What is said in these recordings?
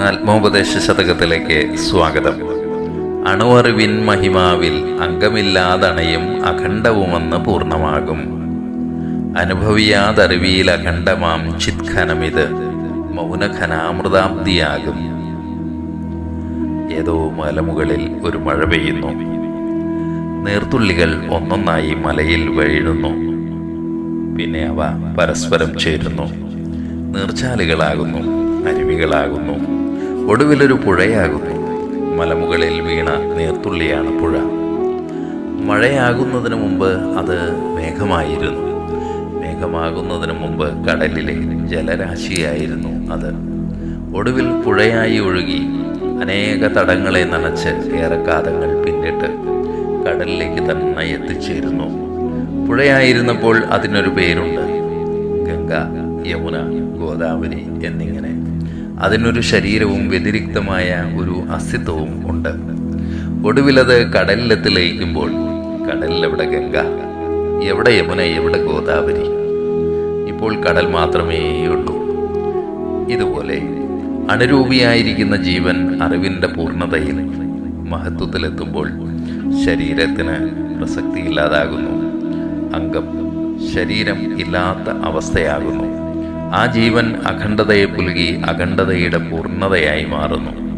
ആത്മോപദേശ ശതകത്തിലേക്ക് സ്വാഗതം. അണുവറിവിൻ മഹിമാവിൽ അംഗമില്ലാതണയും അഖണ്ഡവുമെന്ന് പൂർണമാകും. അനുഭവിയാതറിവിയിൽ അഖണ്ഡമാം ചിത്ഖനമിത് മൗനഖനാമൃതാബ്ദിയാകും ഏതോ മലമുകളിൽ ഒരു മഴ പെയ്യുന്നു. നീർത്തുള്ളികൾ ഒന്നൊന്നായി മലയിൽ വീഴുന്നു പിന്നെ അവ പരസ്പരം ചേരുന്നു. നീർച്ചാലുകളാകുന്നു അരുവികളാകുന്നു. ഒടുവിലൊരു പുഴയാകുന്നു മലമുകളിൽ വീണ നേർത്തുള്ളിയാണ് പുഴ. മഴയാകുന്നതിന് മുമ്പ് അത് മേഘമായിരുന്നു. മേഘമാകുന്നതിന് മുമ്പ് കടലിലെ ജലരാശിയായിരുന്നു അത്. ഒടുവിൽ പുഴയായി ഒഴുകി അനേക തടങ്ങളെ നനച്ച് ഏറെക്കാതങ്ങൾ പിന്നിട്ട് കടലിലേക്ക് തന്നെ എത്തിച്ചേരുന്നു. പുഴയായിരുന്നപ്പോൾ അതിനൊരു പേരുണ്ട്. ഗംഗ യമുന ഗോദാവരി എന്നിങ്ങനെ അതിനൊരു ശരീരവും വ്യതിരിക്തമായ ഒരു അസ്തിത്വവും ഉണ്ട്. ഒടുവിലത് കടലിലെത്തി ലയിക്കുമ്പോൾ കടലിലെവിടെ ഗംഗ? എവിടെ യമുന? എവിടെ ഗോദാവരി? ഇപ്പോൾ കടൽ മാത്രമേ ഉള്ളൂ. ഇതുപോലെ അണുരൂപിയായിരിക്കുന്ന ജീവൻ അറിവിന്റെ പൂർണതയിൽ മഹത്വത്തിലെത്തുമ്പോൾ ശരീരത്തിന് പ്രസക്തിയില്ലാതാകുന്നു. അംഗം ശരീരം ഇല്ലാത്ത അവസ്ഥയാകുന്നു. ആ ജീവൻ അഖണ്ഡതയെ പുലുകി അഖണ്ഡതയുടെ പൂർണതയായി മാറുന്നു.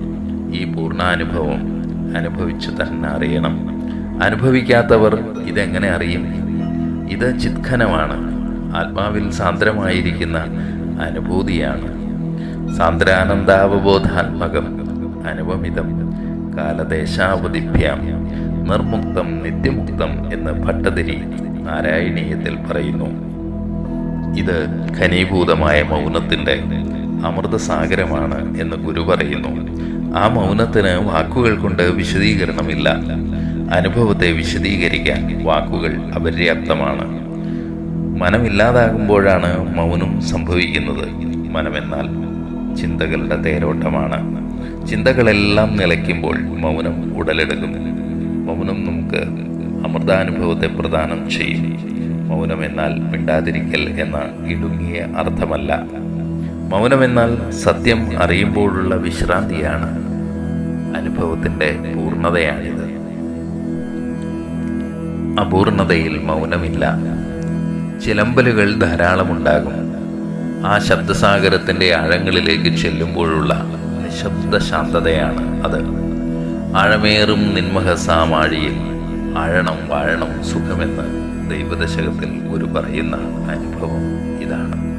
ഈ പൂർണാനുഭവം അനുഭവിച്ചു തന്നെ അറിയണം. അനുഭവിക്കാത്തവർ ഇതെങ്ങനെ അറിയും? ഇത് ചിത്ഖനമാണ്. ആത്മാവിൽ സാന്ദ്രമായിരിക്കുന്ന അനുഭൂതിയാണ്. സാന്ദ്രാനന്ദാവബോധാത്മകം അനുപമിതം. കാലദേശാവതിഭ്യാം നിർമുക്തം നിത്യമുക്തം എന്ന് ഭട്ടതിരി നാരായണീയത്തിൽ പറയുന്നു. ഇത് ഘനീഭൂതമായ മൗനത്തിന്റെ അമൃതസാഗരമാണ് എന്ന് ഗുരു പറയുന്നു. ആ മൗനത്തിന് വാക്കുകൾ കൊണ്ട് വിശദീകരണമില്ല. അനുഭവത്തെ വിശദീകരിക്കാൻ വാക്കുകൾ അപര്യാപ്തമാണ്. മനമില്ലാതാകുമ്പോഴാണ് മൗനം സംഭവിക്കുന്നത്. മനമെന്നാൽ ചിന്തകളുടെ തേരോട്ടമാണ്. ചിന്തകളെല്ലാം നിലയ്ക്കുമ്പോൾ മൗനം ഉടലെടുക്കുന്നു മൗനം നമുക്ക് അമൃതാനുഭവത്തെ പ്രദാനം ചെയ്യും. മൗനം എന്നാൽ മിണ്ടാതിരിക്കൽ എന്ന ഇടുങ്ങിയ അർത്ഥമല്ല. മൗനമെന്നാൽ സത്യം അറിയുമ്പോഴുള്ള വിശ്രാന്തിയാണ്. അനുഭവത്തിന്റെ പൂർണതയാണിത് അപൂർണതയിൽ മൗനമില്ല. ചിലമ്പലുകൾ ധാരാളമുണ്ടാകും. ആ ശബ്ദസാഗരത്തിന്റെ ആഴങ്ങളിലേക്ക് ചെല്ലുമ്പോഴുള്ള നിശബ്ദ ശാന്തതയാണ് അത്. ആഴമേറും നിന്മഹസാമാഴിയിൽ ആഴണം വാഴണം സുഖമെന്ന്. ദൈവദശകത്തിൽ ഒരു പറയുന്ന അനുഭവം ഇതാണ്.